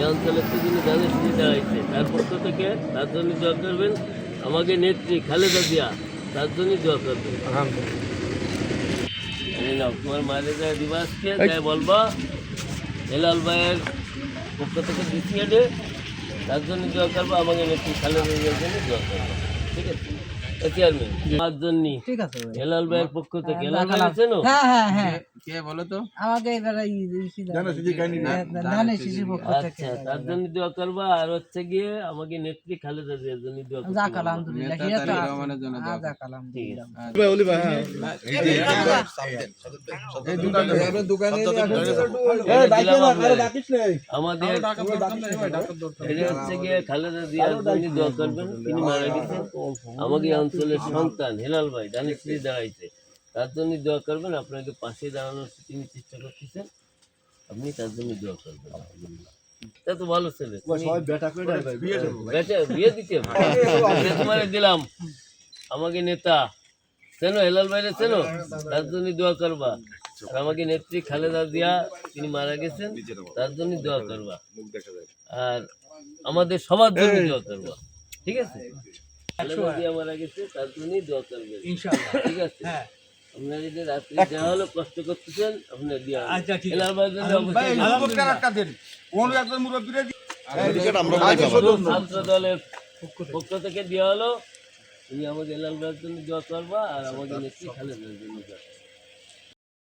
এই অঞ্চলের থেকে যিনি জানে তিনি দাঁড়াইছে তার পক্ষ থেকে তার জন্য দোয়া করবেন আমাকে নেত্রী খালেদা জিয়া। তার জন্য দোয়া করবেন তোমার মায়ের যায় দিবাসকে যাই বলবা? হেলাল ভাইয়ের পক্ষ থেকে দিচ্ছিয়ে দে তার জন্য দোয়া করব আমাকে নেত্রী খালেদা জিয়ার জন্য দোয়া করব। ঠিক আছে? চেয়ারম্যান তার জন্য ঠিক আছে হেলাল ভাইয়ের পক্ষ থেকে। হেলাল ভাই আছেন হ্যাঁ হ্যাঁ হ্যাঁ। কে বলো তো? আমাকে এবারে ধানের শিশু পক্ষ থেকে। আচ্ছা তার জন্য দোয়া করবা। আর হচ্ছে গিয়ে আমাকে নেত্রী খালেদা জিয়ার জন্য দোয়া করবা যাক আলহামদুলিল্লাহ নেতা তো রহমানের জন্য দোয়া হ্যাঁ, যাক আলহামদুলিল্লাহ। আমাদের এটা হচ্ছে গিয়ে খালেদা জিয়ার জন্য দোয়া করবেন। তিনি মারা গেছেন। আমাকে এই অঞ্চলের সন্তান হেলাল ভাই স্ত্রী দাঁড়াইছে। তার জন্য দোয়া করবেন আপনাকে পাশে দাঁড়ানোর তিনি চেষ্টা করতেছেন আপনি তার জন্য দোয়া করবেন। তা তো ভালো ছেলে বেটা বিয়ে দিতে হবে। বিয়ে তোমারে দিলাম। আমাকে নেতা। চেনো হেলাল ভাইরে চেনো? তার জন্য দোয়া করবা। আর আমাকে নেত্রী খালেদা জিয়া তিনি মারা গেছেন তার জন্য দোয়া করবা। আর আমাদের সবার জন্য দোয়া করবা। ঠিক আছে? মারা গেছে তার জন্যই দোয়া করবেন ঠিক আছে? আপনারা যদি রাত্রি যা হলো কষ্ট করতেছেন আপনার দিয়া হেলাল ভাইয়ের জন্য অবশ্যই ছাত্র দলের পক্ষ থেকে। দেওয়া হলো। তুমি আমাদের ভাইয়ের জন্য দোয়া করবা আর আমাদের নেত্রী খালেদার জন্য দোয়া।